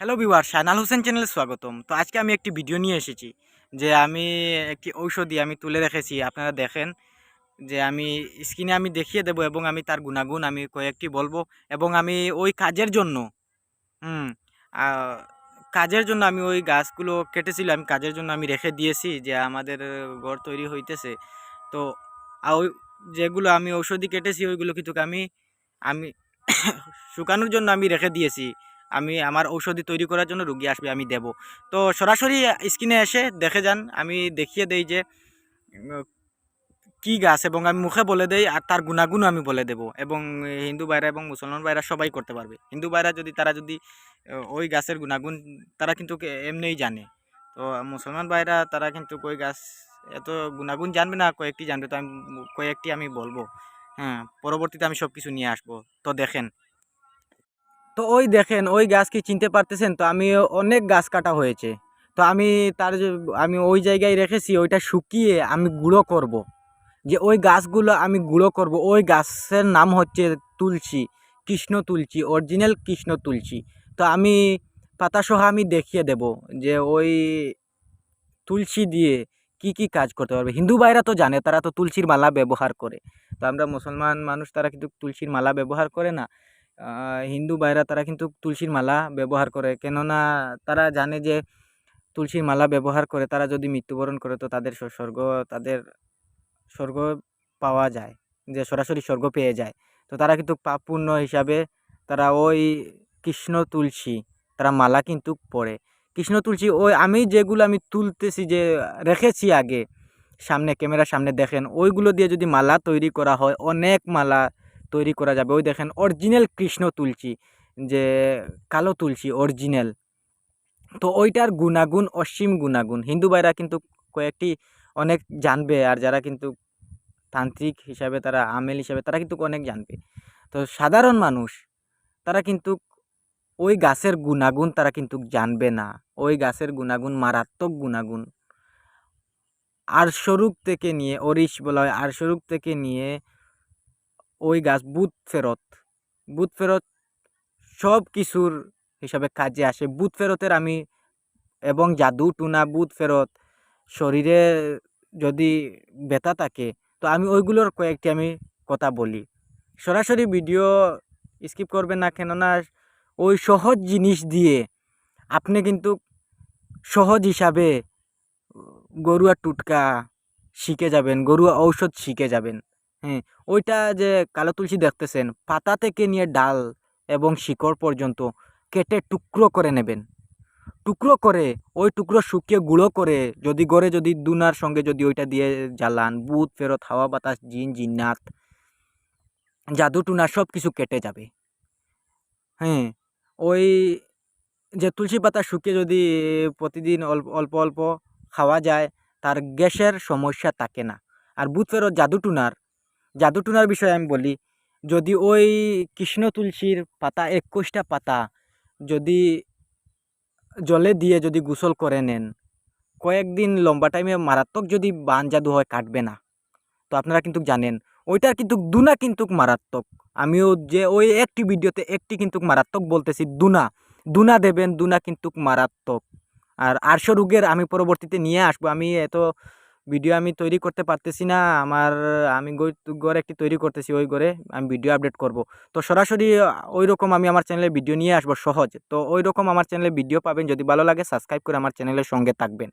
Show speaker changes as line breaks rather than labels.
Hello beware শাহনাল Hossain চ্যানেলে স্বাগতম। তো আজকে আমি একটি ভিডিও নিয়ে এসেছি, যে আমি একটি ঔষধি আমি তুলে রেখেছি, আপনারা দেখেন, যে আমি স্ক্রিনে আমি দেখিয়ে দেব এবং আমি তার গুণাগুণ আমি কয়েকটি বলব, এবং আমি ওই কাজের জন্য, হুম কাজের জন্য আমি ওই গাছগুলো কেটেছিল, আমি কাজের জন্য আমি রেখে দিয়েছি, যে আমাদের ঘর তৈরি হইতেছে। তো ওই যেগুলো আমি ঔষধি কেটেছি, ওইগুলো কিন্তু আমি আমি শুকানোর জন্য আমি রেখে দিয়েছি। আমি আমার ঔষধি তৈরি করার জন্য রুগী আসবে, আমি দেব। তো সরাসরি স্ক্রিনে এসে দেখে যান, আমি দেখিয়ে দেই যে কি গাছ এবং আমি মুখে বলে দেই আর তার গুণাগুণও আমি বলে দেব এবং হিন্দু ভাইরা এবং মুসলমান ভাইরা সবাই করতে পারবে। হিন্দু ভাইরা যদি, তারা যদি ওই গাছের গুণাগুণ, তারা কিন্তু এমনিই জানে। তো মুসলমান ভাইরা, তারা কিন্তু ওই গাছ, এত গুণাগুণ জানবে না, কয়েকটি জানবে, তো আমি কয়েকটি আমি বলব। হ্যাঁ পরবর্তীতে আমি সব কিছু নিয়ে আসব। তো দেখেন তো ওই দেখেন, ওই গাছ কি চিনতে পারতেছেন? তো আমি অনেক গাছ কাটা হয়েছে। তো আমি তার আমি ওই জায়গায় রেখেছি, ওইটা শুকিয়ে আমি গুঁড়ো করব। যে ওই গাছগুলো আমি গুঁড়ো করব। ওই গাছের নাম হচ্ছে তুলসী, কৃষ্ণ তুলসী, অরিজিনাল কৃষ্ণ তুলসী। তো আমি পাতাসহ আমি দেখিয়ে দেব যে ওই তুলসী দিয়ে কি কি কাজ করতে পারবে। হিন্দু ভাইরা তো জানে, তারা তো তুলসীর মালা ব্যবহার করে। তো আমরা মুসলমান মানুষ, তারা কিন্তু তুলসীর মালা ব্যবহার করে না। হিন্দু ভাইরা তারা কিন্তু তুলসীর মালা ব্যবহার করে। কেননা তারা জানে যে তুলসীর মালা ব্যবহার করে তারা যদি মৃত্যুবরণ করে তো তাদের স্বর্গ তাদের স্বর্গ পাওয়া যায়, যে সরাসরি স্বর্গ পেয়ে যায়। তো তারা কিন্তু পাপ হিসাবে তারা ওই কৃষ্ণ তুলসী, তারা মালা কিন্তু পরে। কৃষ্ণ তুলসী ওই আমি যেগুলো আমি তুলতেছি যে রেখেছি আগে, সামনে ক্যামেরার সামনে দেখেন, ওইগুলো দিয়ে যদি মালা তৈরি করা হয়, অনেক মালা তৈরি করা যাবে। ওই দেখেন অরিজিনাল কৃষ্ণ তুলসী, যে কালো তুলসী অরিজিনাল তো ওইটার গুণাগুণ অসীম গুণাগুণ। হিন্দু ভাইরা কিন্তু কয়েকটি অনেক জানবে আর যারা কিন্তু তান্ত্রিক হিসাবে তারা, আমেল হিসাবে তারা কিন্তু অনেক জানবে। তো সাধারণ মানুষ, তারা কিন্তু ওই গাছের গুণাগুণ তারা কিন্তু জানবে না। ওই গাছের গুণাগুণ মারাত্মক গুণাগুণ। আরশরূপ থেকে নিয়ে, অরিশ বলা হয়, আরশরূপ থেকে নিয়ে ওই গাছ বুধ ফেরত। বুধ ফেরত সব কিছুর হিসাবে কাজে আসে। বুধ ফেরতের আমি এবং জাদু, টুনা বুধ ফেরত, শরীরে যদি ব্যথা থাকে, তো আমি ওইগুলোর কয়েকটি আমি কথা বলি। সরাসরি ভিডিও স্কিপ করবেন না, কেননা ওই সহজ জিনিস দিয়ে আপনি কিন্তু সহজ হিসাবে গরুয়া টুটকা শিখে যাবেন গরুয়া ঔষধ শিখে যাবেন। হ্যাঁ ওইটা যে কালো তুলসী দেখতেছেন, পাতা থেকে নিয়ে ডাল এবং শিকড় পর্যন্ত কেটে টুকরো করে নেবেন। টুকরো করে, ওই টুকরো শুকিয়ে গুঁড়ো করে যদি গড়ে যদি দুনার সঙ্গে যদি ওইটা দিয়ে জ্বালান বুধ ফেরত, হাওয়া বাতাস, জিন, জিন্নাত, জাদু, টুনা সব কিছু কেটে যাবে। হ্যাঁ ওই যে তুলসী পাতা শুকিয়ে যদি প্রতিদিন অল্প অল্প অল্প খাওয়া যায়, তার গ্যাসের সমস্যা থাকে না। আর বুধ ফেরত জাদু টুনার জাদু টুনার বিষয়ে আমি বলি, যদি ওই কৃষ্ণ তুলসীর পাতা, একুশটা পাতা যদি জলে দিয়ে যদি গোসল করে নেন, কয়েকদিন লম্বা টাইমে মারাত্মক যদি বান জাদু হয়, কাটবে না। তো আপনারা কিন্তু জানেন, ওইটার কিন্তু দুনা কিন্তু মারাত্মক। আমিও যে ওই একটি ভিডিওতে একটি কিন্তু মারাত্মক বলতেছি, দুনা। দুনা দেবেন, দুনা কিন্তু মারাত্মক। আর আরশো রোগের আমি পরবর্তীতে নিয়ে আসব। আমি এত ভিডিও আমি তৈরি করতে পারতেছি না। আমার, আমি গড়ে একটি তৈরি করতেছি ওই গড়ে আমি ভিডিও আপডেট করব। তো সরাসরি ওই রকম আমি আমার চ্যানেলে ভিডিও নিয়ে আসব সহজ। তো ওই রকম আমার চ্যানেলে ভিডিও পাবেন। যদি ভালো লাগে সাবস্ক্রাইব করে আমার চ্যানেলের সঙ্গে থাকবেন।